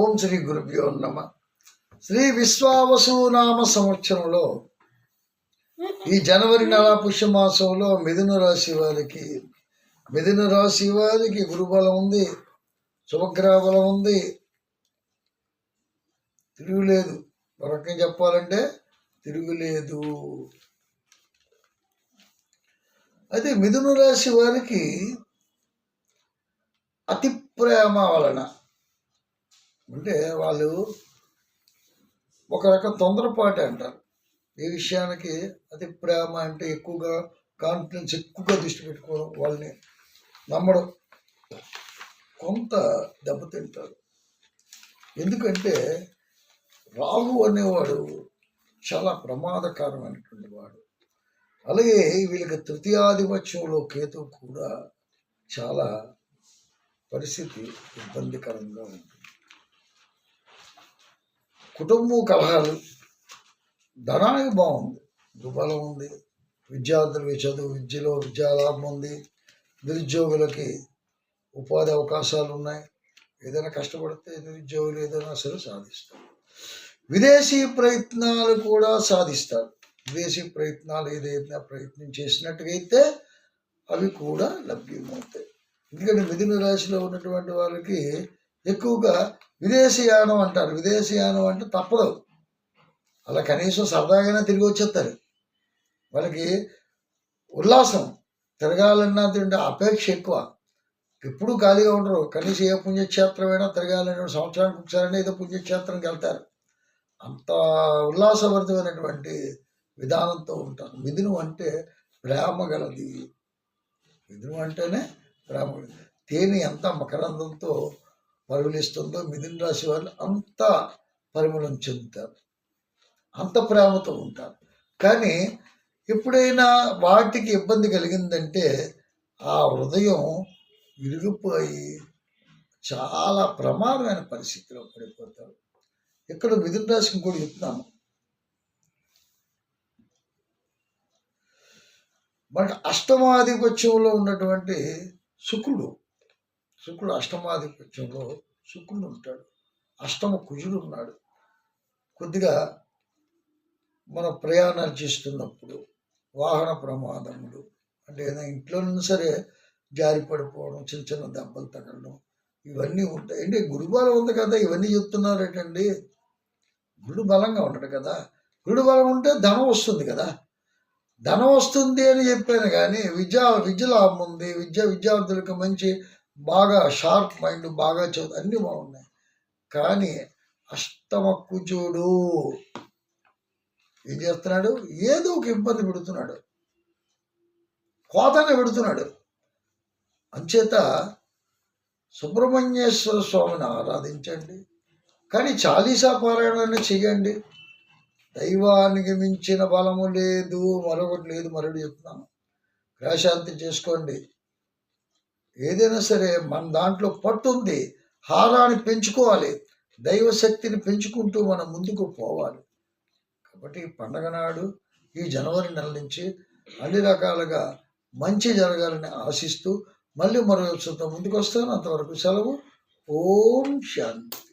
ఓం శ్రీ గురుభ్యో నమ. శ్రీ విశ్వావసు నామ సంవత్సరంలో ఈ జనవరి నెల పుష్యమాసంలో మిథున రాశి వారికి మిథున రాశి వారికి గురుబలం ఉంది శుభగ్రహ బలం ఉంది. తిరుగులేదు. మరొక చెప్పాలంటే తిరుగులేదు. అయితే మిథున రాశి వారికి అతి ప్రేమ వలన అంటే వాళ్ళు ఒక రకం తొందరపాటు అంటారు. ఈ విషయానికి అతి ప్రేమ అంటే ఎక్కువగా కాన్ఫిడెన్స్ ఎక్కువగా దృష్టి పెట్టుకోవడం వాళ్ళని నమ్మడం కొంత దెబ్బతింటారు. ఎందుకంటే రాహు అనేవాడు చాలా ప్రమాదకరమైనటువంటి వాడు. అలాగే వీళ్ళకి తృతీయాధిపత్యంలో కేతు కూడా చాలా పరిస్థితి ఇబ్బందికరంగా ఉంటుంది. కుటుంబం కలహాలు. ధనానికి బాగుంది. దుబలం ఉంది. విద్యార్థులకి చదువు విద్యలో విద్యాలాభం ఉంది. నిరుద్యోగులకి ఉపాధి అవకాశాలు ఉన్నాయి. ఏదైనా కష్టపడితే నిరుద్యోగులు ఏదైనా సరే సాధిస్తారు. విదేశీ ప్రయత్నాలు కూడా సాధిస్తారు. విదేశీ ప్రయత్నాలు ఏదైనా ప్రయత్నం చేసినట్టుగైతే అయితే అవి కూడా లభ్యమవుతాయి. ఎందుకంటే మిథున రాశిలో ఉన్నటువంటి వాళ్ళకి ఎక్కువగా విదేశీయానం అంటారు. విదేశీయానం అంటే తప్పదు. అలా కనీసం సరదాగానే తిరిగి వచ్చేస్తారు. వాళ్ళకి ఉల్లాసం. తిరగాలన్నటువంటి అపేక్ష ఎక్కువ. ఎప్పుడూ ఖాళీగా ఉండరు. కనీసం ఏ పుణ్యక్షేత్రమైనా తిరగాలనే సంవత్సరానికి ఒకసారి ఏదో పుణ్యక్షేత్రంకి వెళ్తారు. అంత ఉల్లాసభరితమైనటువంటి విధానంతో ఉంటారు. మిథునం అంటే ప్రేమ గలది. మిథునం అంటేనే ప్రేమ తేనె ఎంత మకరందంతో పరిమళిస్తుందో మిథున రాశి వాళ్ళు అంత పరిమళం చెందుతారు. అంత ప్రేమతో ఉంటారు. కానీ ఎప్పుడైనా వాటికి ఇబ్బంది కలిగిందంటే ఆ హృదయం విరిగిపోయి చాలా ప్రమాదమైన పరిస్థితిలో పడిపోతారు. ఇక్కడ మిథున రాశికి కూడా చెప్తున్నాను. మనకి అష్టమాధిపత్యంలో ఉన్నటువంటి శుక్రుడు శుక్రుడు అష్టమాధిపత్యంలో శుక్రుడు ఉంటాడు. అష్టమ కుజుడు ఉన్నాడు. కొద్దిగా మన ప్రయాణాలు చేస్తున్నప్పుడు వాహన ప్రమాదములు అంటే ఏదైనా ఇంట్లో నుంచి సరే జారి పడిపోవడం చిన్న చిన్న దెబ్బలు తగలడం ఇవన్నీ ఉంటాయి. అంటే గురుబలం ఉంది కదా ఇవన్నీ చెప్తున్నారేటండి? గురుడు బలంగా ఉంటాడు కదా. గురుడు బలం ఉంటే ధనం వస్తుంది కదా. ధనం వస్తుంది అని చెప్పాను కానీ విద్యా విద్య లాభం ఉంది. విద్య విద్యార్థులకు మంచి బాగా షార్ప్ మైండ్ బాగా చదువు అన్నీ బాగున్నాయి. కానీ అష్టమ కుజుడు ఏం చేస్తున్నాడు? ఏదో ఒక ఇబ్బంది పెడుతున్నాడు. కోతనే పెడుతున్నాడు. అంచేత సుబ్రహ్మణ్యేశ్వర స్వామిని ఆరాధించండి. కానీ చాలీసా పారాయణాన్ని చేయండి దైవానికి మించిన బలము లేదు మరొకటి లేదు మరొకటి చెప్తున్నాను. గ్రహశాంతి చేసుకోండి. ఏదైనా సరే మన దాంట్లో పట్టుంది హారాన్ని పెంచుకోవాలి దైవ శక్తిని పెంచుకుంటూ మనం ముందుకు పోవాలి. కాబట్టి ఈ పండగ నాడు ఈ జనవరి నెల నుంచి అన్ని రకాలుగా మంచి జరగాలని ఆశిస్తూ మళ్ళీ మరో ముందుకు వస్తాను అంతవరకు సెలవు. ఓం శాంతి.